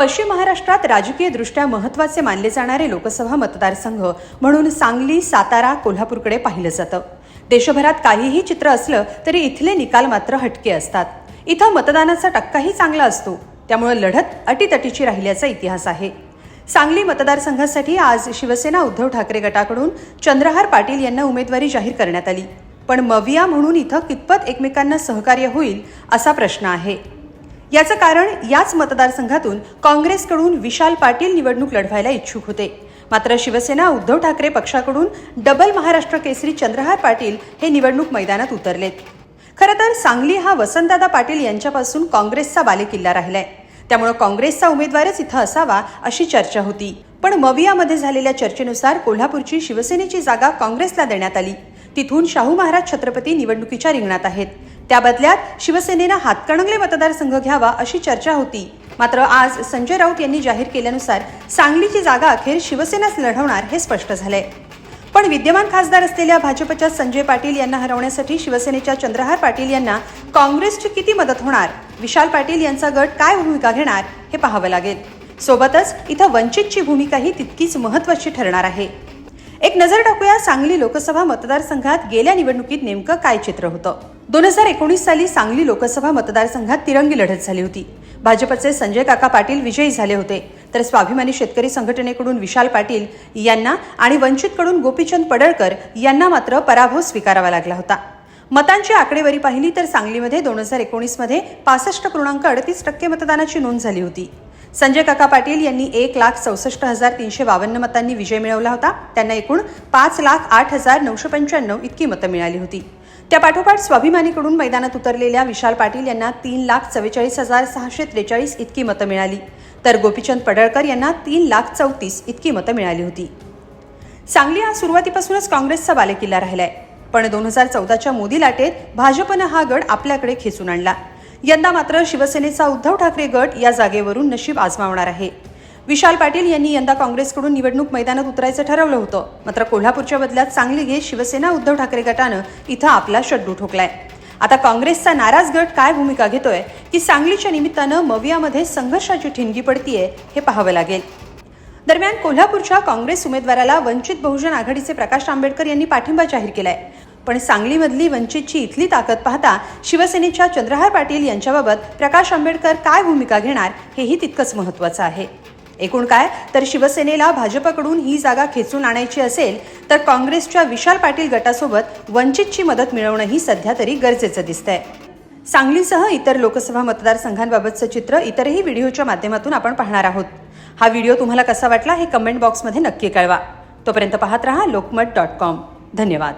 पश्चिम महाराष्ट्रात राजकीयदृष्ट्या महत्त्वाचे मानले जाणारे लोकसभा मतदारसंघ म्हणून सांगली सातारा कोल्हापूरकडे पाहिलं जातं. देशभरात काहीही चित्र असलं तरी इथले निकाल मात्र हटके असतात. इथं मतदानाचा टक्काही चांगला असतो. त्यामुळे लढत अटीतटीची राहिल्याचा इतिहास आहे. सांगली मतदारसंघासाठी आज शिवसेना उद्धव ठाकरे गटाकडून चंद्रहार पाटील यांना उमेदवारी जाहीर करण्यात आली. पण मविया म्हणून इथं कितपत एकमेकांना सहकार्य होईल असा प्रश्न आहे. याचं कारण याच मतदारसंघातून काँग्रेसकडून विशाल पाटील निवडणूक लढवायला इच्छुक होते. मात्र शिवसेना उद्धव ठाकरे पक्षाकडून डबल महाराष्ट्र केसरी चंद्रहार पाटील हे निवडणूक मैदानात उतरलेत. खरं तर सांगली हा वसंतदादा पाटील यांच्यापासून काँग्रेसचा बालेकिल्ला राहिलाय. त्यामुळे काँग्रेसचा उमेदवारच इथं असावा अशी चर्चा होती. पण मवियामध्ये झालेल्या चर्चेनुसार कोल्हापूरची शिवसेनेची जागा काँग्रेसला देण्यात आली. तिथून शाहू महाराज छत्रपती निवडणुकीच्या रिंगणात आहेत. त्या बदल्यात शिवसेनेनं हातकणंगले मतदारसंघ घ्यावा अशी चर्चा होती. मात्र आज संजय राऊत यांनी जाहीर केल्यानुसार सांगलीची जागा अखेर शिवसेनाच लढवणार हे स्पष्ट झालंय. पण विद्यमान खासदार असलेल्या भाजपच्या संजय पाटील यांना हरवण्यासाठी शिवसेनेच्या चंद्रहार पाटील यांना काँग्रेसची किती मदत होणार? विशाल पाटील यांचा गट काय भूमिका घेणार? हे पाहावं लागेल. सोबतच इथं वंचितची भूमिकाही तितकीच महत्वाची ठरणार आहे. एक नजर टाकूया सांगली लोकसभा मतदारसंघात गेल्या निवडणुकीत नेमकं काय चित्र होतं? दोन हजार एकोणीस साली सांगली लोकसभा मतदारसंघात तिरंगी लढत झाली होती. भाजपचे संजय काका पाटील विजयी झाले होते. तर स्वाभिमानी शेतकरी संघटनेकडून विशाल पाटील यांना आणि वंचितकडून गोपीचंद पडळकर यांना मात्र पराभव स्वीकारावा लागला होता. मतांची आकडेवारी पाहिली तर सांगलीमध्ये दोन हजार एकोणीसमध्ये पासष्ट पूर्णांक अडतीस टक्के मतदानाची नोंद झाली होती. संजय काका पाटील यांनी एक लाख चौसष्ट हजार तीनशे बावन्न मतांनी विजय मिळवला होता. त्यांना एकूण पाच लाख आठ हजार नऊशे पंच्याण्णव इतकी मतं मिळाली होती. त्या पाठोपाठ स्वाभिमानीकडून मैदानात उतरलेल्या विशाल पाटील यांना तीन लाख चव्वेचाळीस हजार सहाशे त्रेचाळीस इतकी मतं मिळाली. तर गोपीचंद पडळकर यांना तीन लाख चौतीस इतकी मतं मिळाली होती. सांगली हा सुरुवातीपासूनच काँग्रेसचा बालेकिल्ला राहिलाय. पण दोन हजार चौदाच्या मोदी लाटेत भाजपनं हा गड आपल्याकडे खेचून आणला. यंदा मात्र शिवसेनेचा उद्धव ठाकरे गट या जागेवरून नशीब आजमावणार आहे. विशाल पाटील यांनी यंदा काँग्रेसकडून निवडणूक मैदानात उतरायचं ठरवलं होतं. मात्र कोल्हापूरच्या बदल्यात सांगली घेत शिवसेना उद्धव ठाकरे गटानं इथं आपला शड्डू ठोकलाय. आता काँग्रेसचा नाराज गट काय भूमिका घेतोय की सांगलीच्या निमित्तानं मवियामध्ये संघर्षाची ठिणगी पडतीये हे पाहावं लागेल. दरम्यान कोल्हापूरच्या काँग्रेस उमेदवाराला वंचित बहुजन आघाडीचे प्रकाश आंबेडकर यांनी पाठिंबा जाहीर केलाय. पण सांगलीमधली वंचितची इथली ताकद पाहता शिवसेनेच्या चंद्रहार पाटील यांच्याबाबत प्रकाश आंबेडकर काय भूमिका घेणार हेही तितकंच महत्त्वाचं आहे. एकूण काय? तर शिवसेनेला भाजपकडून ही जागा खेचून आणायची असेल तर काँग्रेसच्या विशाल पाटील गटासोबत वंचितची मदत मिळवणंही सध्या तरी गरजेचं दिसतंय. सांगलीसह इतर लोकसभा मतदारसंघांबाबतचं चित्र इतरही व्हिडिओच्या माध्यमातून आपण पाहणार आहोत. हा व्हिडिओ तुम्हाला कसा वाटला हे कमेंट बॉक्समध्ये नक्की कळवा. तोपर्यंत पाहत रहा लोकमत डॉट कॉम. धन्यवाद.